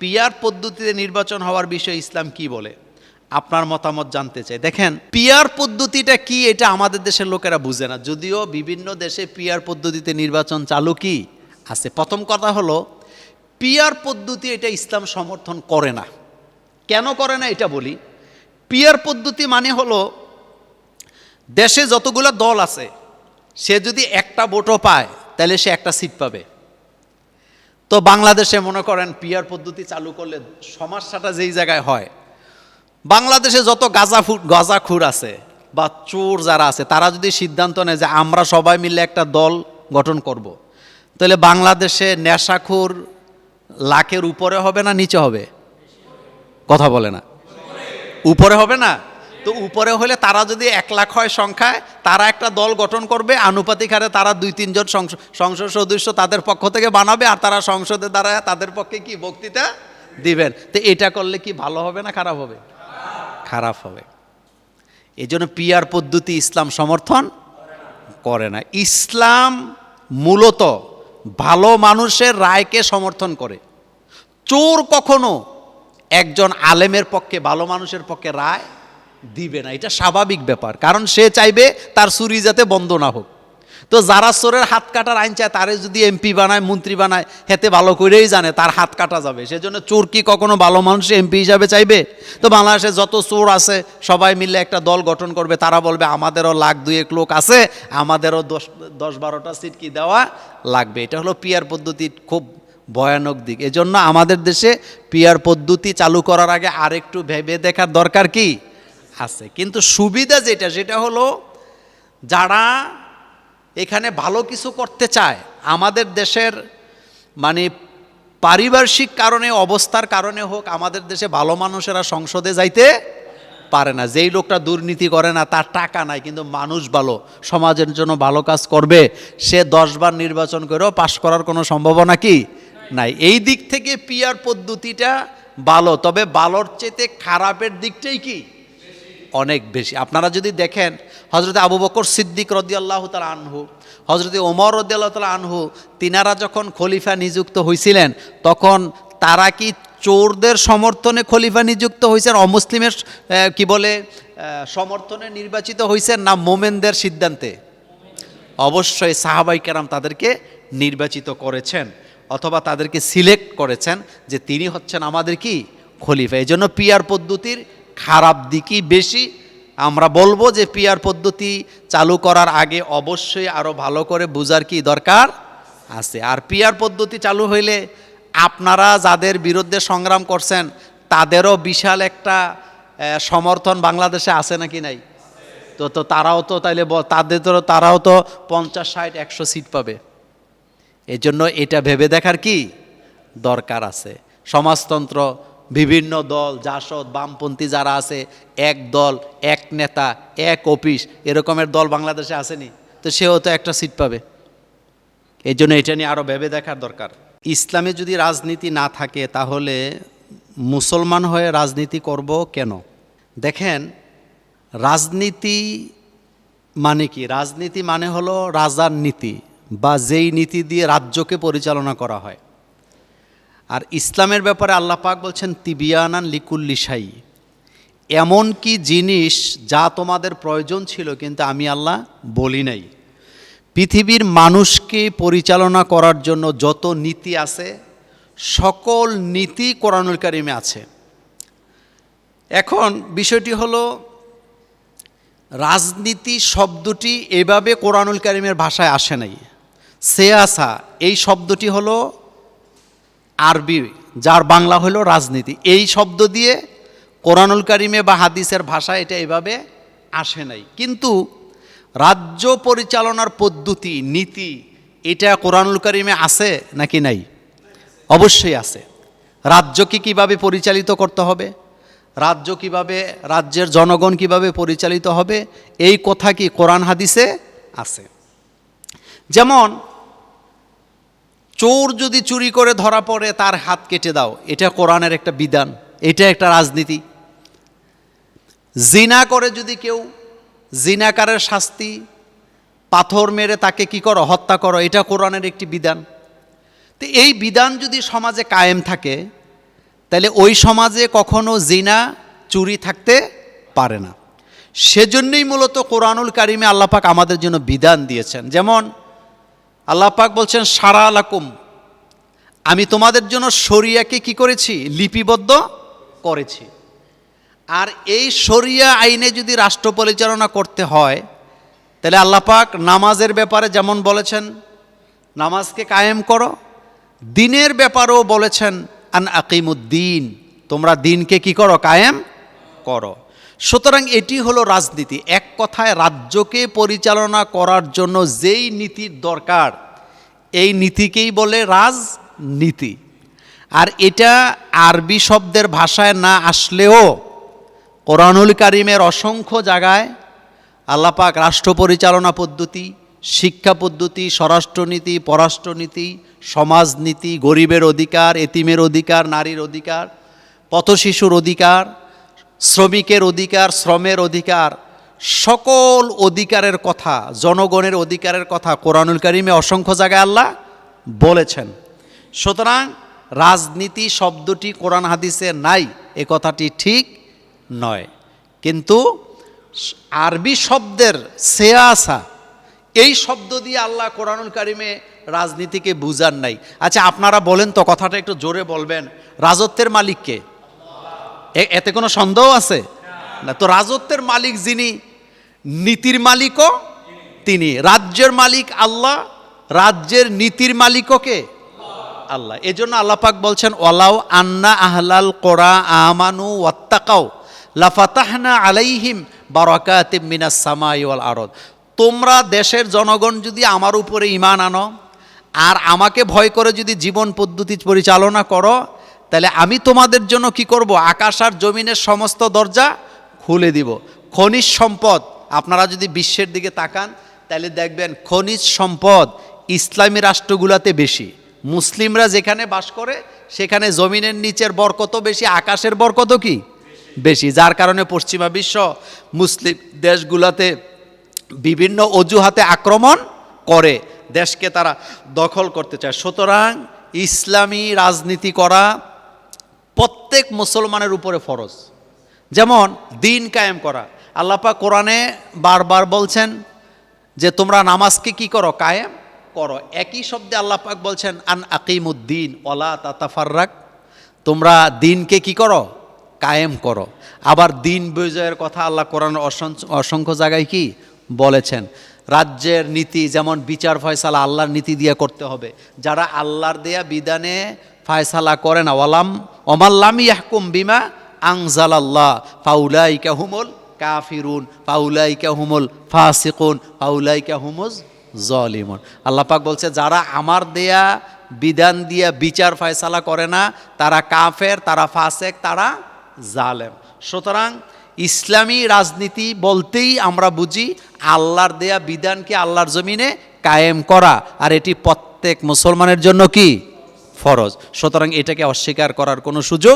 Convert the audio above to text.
Peer পদ্ধতিতে নির্বাচন হওয়ার বিষয়ে ইসলাম কি বলে? আপনার মতামত জানতে চাই। দেখেন পিয়ার পদ্ধতিটা কি এটা আমাদের দেশের লোকেরা বুঝে না। যদিও বিভিন্ন দেশে পিয়ার পদ্ধতিতে নির্বাচন চালু কি? আছে। প্রথম কথা হলো পিয়ার পদ্ধতি এটা ইসলাম সমর্থন করে না। কেন করে না এটা বলি? পিয়ার পদ্ধতি মানে হলো, দেশে যতগুলো দল আছে, সে যদি একটা ভোটও পায়, তাহলে সে একটা সিট পাবে। তো বাংলাদেশে মনে করেন পিয়ার পদ্ধতি চালু করলে সমস্যাটা যেই জায়গায় হয়, বাংলাদেশে যত গাঁজা গাঁজাখুর আছে বা চোর যারা আছে, তারা যদি সিদ্ধান্ত নেয় যে আমরা সবাই মিলে একটা দল গঠন করব। তাহলে বাংলাদেশে নেশাখুর লাখের উপরে হবে না, নিচে হবে কথা বলে না উপরে হবে না তো উপরে হলে তারা যদি এক লাখ হয় সংখ্যায়, তারা একটা দল গঠন করবে, আনুপাতিক হারে তারা দুই তিনজন সংসদ সদস্য তাদের পক্ষ থেকে বানাবে, আর তারা সংসদে দ্বারা তাদের পক্ষে কি বক্তৃতা দিবেন? তো এটা করলে কি ভালো হবে না খারাপ হবে? খারাপ হবে। এই জন্য পিয়ার পদ্ধতি ইসলাম সমর্থন করে না। ইসলাম মূলত ভালো মানুষের রায়কে সমর্থন করে। চোর কখনো একজন আলেমের পক্ষে, ভালো মানুষের পক্ষে রায় দিবে না। এটা স্বাভাবিক ব্যাপার। কারণ সে চাইবে তার চুরি যাতে বন্ধ না হোক। তো যারা চোরের হাত কাটার আইন চায়, তারে যদি এমপি বানায়, মন্ত্রী বানায়, হেতে ভালো করেই জানে তার হাত কাটা যাবে। সেজন্য চোর কি কখনো ভালো মানুষ এমপি হিসাবে চাইবে? তো বাংলাদেশে যত চোর আছে, সবাই মিলে একটা দল গঠন করবে। তারা বলবে, আমাদেরও লাখ দুয়েক লোক আছে, আমাদেরও দশ দশ বারোটা সিট কি দেওয়া লাগবে? এটা হলো পিয়ার পদ্ধতির খুব ভয়ানক দিক। এজন্য আমাদের দেশে পিয়ার পদ্ধতি চালু করার আগে আরেকটু ভেবে দেখার দরকার কি? আছে। কিন্তু সুবিধা যেটা, সেটা হলো যারা এখানে ভালো কিছু করতে চায়, আমাদের দেশের মানে পারিপার্শ্বিক কারণে, অবস্থার কারণে হোক, আমাদের দেশে ভালো মানুষেরা সংসদে যাইতে পারে না। যেই লোকটা দুর্নীতি করে না, তার টাকা নাই, কিন্তু মানুষ ভালো, সমাজের জন্য ভালো কাজ করবে, সে দশবার নির্বাচন করেও পাশ করার কোনো সম্ভাবনা কি নাই। এই দিক থেকে পিয়ার পদ্ধতিটা ভালো, তবে ভালোর চেতে খারাপের দিকটাই কি? অনেক বেশি। আপনারা যদি দেখেন হজরত আবু বকর সিদ্দিক রদি আল্লাহ তালা আনহু হজরত ওমর রদি আল্লাহ তালা আনহু, তিনারা যখন খলিফা নিযুক্ত হয়েছিলেন তখন তারা কি চোরদের সমর্থনে খলিফা নিযুক্ত হয়েছেন অমুসলিমের কি বলে সমর্থনে নির্বাচিত হয়েছেন না মোমেনদের সিদ্ধান্তে? অবশ্যই সাহাবাই কেরাম তাদেরকে নির্বাচিত করেছেন, অথবা তাদেরকে সিলেক্ট করেছেন যে তিনি হচ্ছেন আমাদের কি খলিফা। এই জন্য পিয়ার পদ্ধতির খারাপ দিকই বেশি। আমরা বলব যে পিয়ার পদ্ধতি চালু করার আগে অবশ্যই আরও ভালো করে বোঝার কি দরকার আছে। আর পিয়ার পদ্ধতি চালু হইলে আপনারা যাদের বিরুদ্ধে সংগ্রাম করছেন, তাদেরও বিশাল একটা সমর্থন বাংলাদেশে আছে নাকি নাই? তো তো তারাও তো তাইলে তাদের তো, তারাও তো পঞ্চাশ, ষাট, একশো সিট পাবে। এই জন্য এটা ভেবে দেখার কি দরকার আছে। সমাজতন্ত্র বিভিন্ন দল, জাসদ, বামপন্থী যারা আছে, এক দল, এক নেতা, এক অফিস, এরকমের দল বাংলাদেশে আসেনি। তো সেও তো একটা সিট পাবে। এই জন্য এটা নিয়ে আরও ভেবে দেখার দরকার। ইসলামে যদি রাজনীতি না থাকে, তাহলে মুসলমান হয়ে রাজনীতি করব কেন? দেখেন, রাজনীতি মানে কি? রাজনীতি মানে হলো রাজার নীতি, বা যেই নীতি দিয়ে রাজ্যকে পরিচালনা করা হয়। আর ইসলামের ব্যাপারে আল্লাহ পাক বলছেন, তিবিয়ানান লিকুল্লিশাই এমন কি জিনিস যা তোমাদের প্রয়োজন ছিল, কিন্তু আমি আল্লাহ বলি নাই। পৃথিবীর মানুষকে পরিচালনা করার জন্য যত নীতি আছে, সকল নীতি কোরআনুল কারিমে আছে। এখন বিষয়টি হলো, রাজনীতি শব্দটি এভাবে কোরআনুল কারিমের ভাষায় আসে নাই। সে সেয়াসা এই শব্দটি হলো আরবি, যার বাংলা হলো রাজনীতি। এই শব্দ দিয়ে কোরআনুল কারিমে বা হাদিসের ভাষা এটা এভাবে আসে নাই। কিন্তু রাজ্য পরিচালনার পদ্ধতি, নীতি, এটা কোরআনুল কারিমে আছে নাকি নাই? অবশ্যই আছে। রাজ্যকে কীভাবে পরিচালিত করতে হবে? রাজ্য কীভাবে, রাজ্যের জনগণ কীভাবে পরিচালিত হবে? এই কথা কি কোরআন হাদিসে আছে? যেমন চোর যদি চুরি করে ধরা পড়ে, তার হাত কেটে দাও। এটা কোরআনের একটা বিধান, এটা একটা রাজনীতি। জিনা করে যদি কেউ জিনাকারের শাস্তি, পাথর মেরে তাকে কি করো, হত্যা করো, এটা কোরআনের একটি বিধান। তো এই বিধান যদি সমাজে কায়েম থাকে, তাহলে ওই সমাজে কখনো জিনা, চুরি থাকতে পারে না। সেজন্যই মূলত কোরআনুল কারিমে আল্লাপাক আমাদের জন্য বিধান দিয়েছেন। যেমন আল্লাপাক বলছেন, সারা আলাকুম আমি তোমাদের জন্য শরিয়াকে কি করেছি? লিপিবদ্ধ করেছি। আর এই শরিয়া আইনে যদি রাষ্ট্র পরিচালনা করতে হয়, তাহলে আল্লাপাক নামাজের ব্যাপারে যেমন বলেছেন, নামাজকে কায়েম করো। দিনের ব্যাপারেও বলেছেন, আন আকিমুদ্দিন তোমরা দিনকে কি করো? কায়েম করো। সুতরাং এটি হলো রাজনীতি। এক কথায় রাজ্যকে পরিচালনা করার জন্য যেই নীতির দরকার, এই নীতিকেই বলে রাজনীতি। আর এটা আরবি শব্দের ভাষায় না আসলেও কোরআনুল কারিমের অসংখ্য জায়গায় আল্লাপাক রাষ্ট্র পরিচালনা পদ্ধতি, শিক্ষা পদ্ধতি, স্বরাষ্ট্রনীতি, পররাষ্ট্রনীতি, সমাজনীতি, গরিবের অধিকার, এতিমের অধিকার, নারীর অধিকার, পথশিশুর অধিকার শ্রমিকের অধিকার, শ্রমের অধিকার, সকল অধিকারের কথা, জনগণের অধিকারের কথা কোরআনুল কারিমে অসংখ্য জায়গায় আল্লাহ বলেছেন। সুতরাং রাজনীতি শব্দটি কোরআন হাদিসে নাই, এ কথাটি ঠিক নয়। কিন্তু আরবি শব্দের সেয়াসা এই শব্দ দিয়ে আল্লাহ কোরআনুল কারিমে রাজনীতিকে বুঝার নাই। আচ্ছা আপনারা বলেন তো, কথাটা একটু জোরে বলবেন। রাজত্বের মালিককে এতে কোনো সন্দেহ আছে? না, তো রাজত্বের মালিক যিনি, নীতির মালিকও তিনি। রাজ্যের মালিক আল্লাহ, রাজ্যের নীতির মালিকও কে? আল্লাহ। এজন্য আল্লাহ পাক বলছেন, ওয়ালাউ আন্না আহলাল কোরা আমানু ওয়াত্তাকাও লাফাতাহনা আলাইহিম বারাকাতিম মিনাস সামাই ওয়াল আরদ। তোমরা দেশের জনগণ যদি আমার উপরে ইমান আনো, আর আমাকে ভয় করে যদি জীবন পদ্ধতি পরিচালনা করো তাহলে আমি তোমাদের জন্য কি করব? আকাশ আর জমিনের সমস্ত দরজা খুলে দিব। খনিজ সম্পদ, আপনারা যদি বিশ্বের দিকে তাকান, তাহলে দেখবেন খনিজ সম্পদ ইসলামী রাষ্ট্রগুলোতে বেশি। মুসলিমরা যেখানে বাস করে, সেখানে জমিনের নিচের বরকত বেশি, আকাশের বরকত কি? বেশি। যার কারণে পশ্চিমা বিশ্ব মুসলিম দেশগুলোতে বিভিন্ন অজুহাতে আক্রমণ করে, দেশকে তারা দখল করতে চায়। সুতরাং ইসলামী রাজনীতি করা প্রত্যেক মুসলমানের উপরে ফরজ। যেমন, দিন কায়েম করা। আল্লাপা কোরআনে বারবার বলছেন যে, তোমরা নামাজকে কি করো? কায়েম করো। একই শব্দে আল্লাহ পাক বলছেন, আন আকিমুদ্দিন ওলা তাতাফার্রাক। তোমরা দিনকে কি করো? কায়েম করো। আবার দিন বিজয়ের কথা আল্লাহ কোরআন অসংখ্য অসংখ্য জায়গায় কি বলেছেন? রাজ্যের নীতি, যেমন বিচার ফয়সালা আল্লাহর নীতি দিয়ে করতে হবে। যারা আল্লাহর দেয়া বিধানে ফয়সালা করে না, ওয়ালাম অমাল্লাম ইয়াহকুম বিমা আংজাল আল্লাহ ফাউলাইকা হুমুল কাফিরুন, ফাউলাইকা হুমুল ফাসিকুন, ফাউলাইকা হুমুজ জলিমন। আল্লাহ পাক বলছে, যারা আমার দেয়া বিধান দিয়া বিচার ফয়সালা করে না, তারা কাফের, তারা ফাসেক, তারা জালেম। সুতরাং ইসলামী রাজনীতি বলতেই আমরা বুঝি, আল্লাহর দেয়া বিধানকে আল্লাহর জমিনে কায়েম করা। আর এটি প্রত্যেক মুসলমানের জন্য কি? ফরজ। সুতরাং এটাকে অস্বীকার করার কোনো সুযোগ